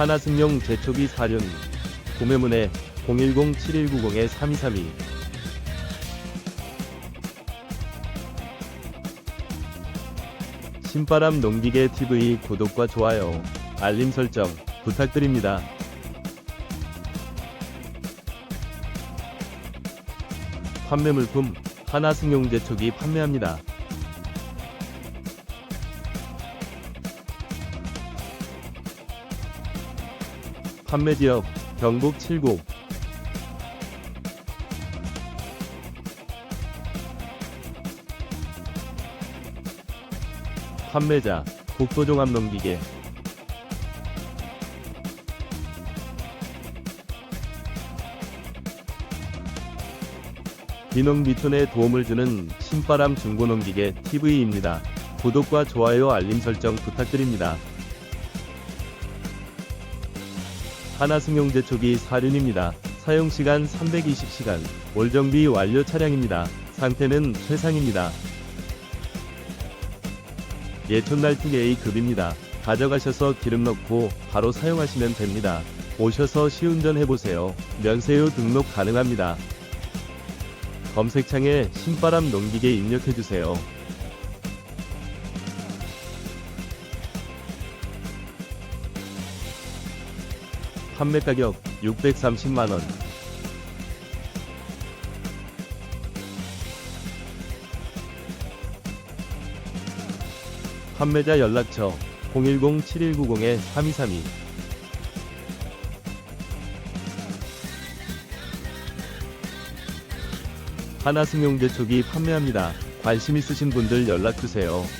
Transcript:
하나승용 제초기 사륜 구매문의 010-7190-3232 신바람 농기계 TV 구독과 좋아요, 알림 설정 부탁드립니다. 판매 물품 하나승용 제초기 판매합니다. 판매 지역 경북 칠곡 판매자 국도종합 농기계 비농 미톤에 도움을 주는 신바람 중고농기계 TV입니다. 구독과 좋아요 알림 설정 부탁드립니다. 하나승용 제초기 사륜입니다. 사용시간 320시간, 올정비 완료 차량입니다. 상태는 최상입니다. 예촌날 TA급입니다. 가져가셔서 기름 넣고 바로 사용하시면 됩니다. 오셔서 시운전 해보세요. 면세유 등록 가능합니다. 검색창에 신바람 농기계 입력해주세요. 판매 가격 630만원. 판매자 연락처 010-7190-3232 하나승용제 초기 판매합니다. 관심 있으신 분들 연락주세요.